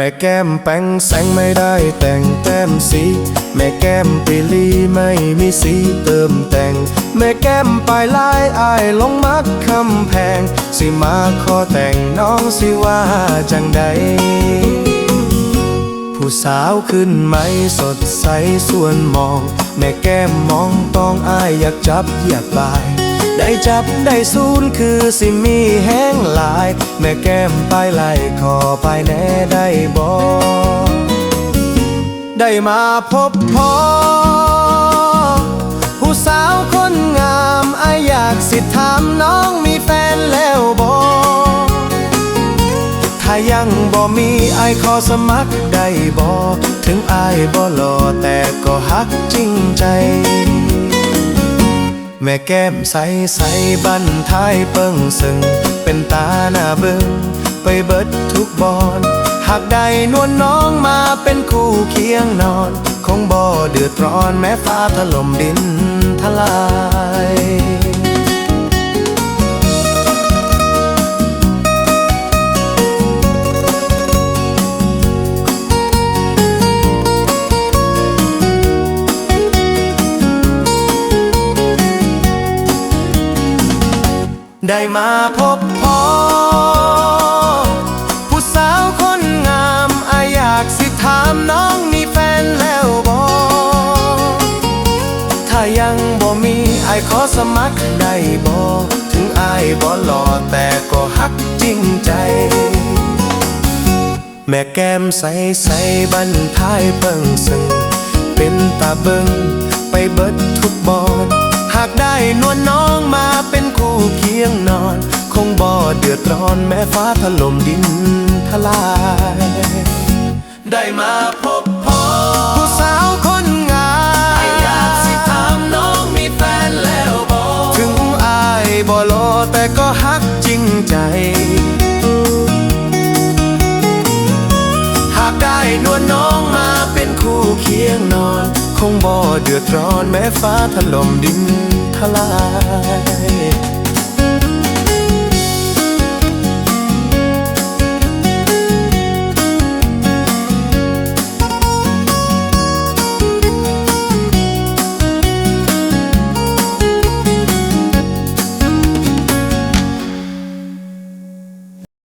แม่แก้มแป้งแสงไม่ได้แต่งแต้มสี แม่แก้มปีลีไม่มีสีเติมแต่ง แม่แก้มปลายลายอายลงมักคำแพง สิมาขอแต่งน้องสิว่าจังใดผู้สาวขึ้นไหมสดใสส่วนมอง แม่แก้มมองต้องอายอยากจับอยากบาย ได้จับได้ซูนคือสิมีแห้งหลาย แม่แก้มไปไล่ขอไปแน่ได้บอได้มาพบพอผู้สาวคนงามอายอยากสิถามน้องมีแฟนแล้วบอถ้ายังบ่มีไอขอสมัครได้บ่ถึงไอบ่หล่อแต่ก็ฮักจริงใจ ม่แก้มใสใสบันท้ายเปิ้งซึ่ง เป็นตาหน้าเบิงไปเบิดทุกบอนหากใดนวลน้องมาเป็นคู่เคียงนอน คงบ่เดือดร้อนแม้ฟ้าถล่มดินทลาย ได้มาพบพอผู้สาวคนงามอาอยากสิถามน้องมีแฟนแล้วบอถ้ายังบ่มีอายขอสมัครได้บอถึงอายบ่หล่อแต่ก็ฮักจริงใจ แม่แก้มใสใสบันท้ายเปิงซึ่ง เป็นตาเบิ่งไปเบิดทุกบอนหากได้นวลน้อง บ่เดือดร้อนแม้ฟ้าถล่มดินทลาย ได้มาพบพอผู้สาวคนงามอยากสิถามน้องมีแฟนแล้วบอถึงอายบ่หลอแต่ก็ฮักจริงใจ หากได้นวลน้องมาเป็นคู่เคียงนอน คงบ่เดือดร้อนแม้ฟ้าถล่มดินทลาย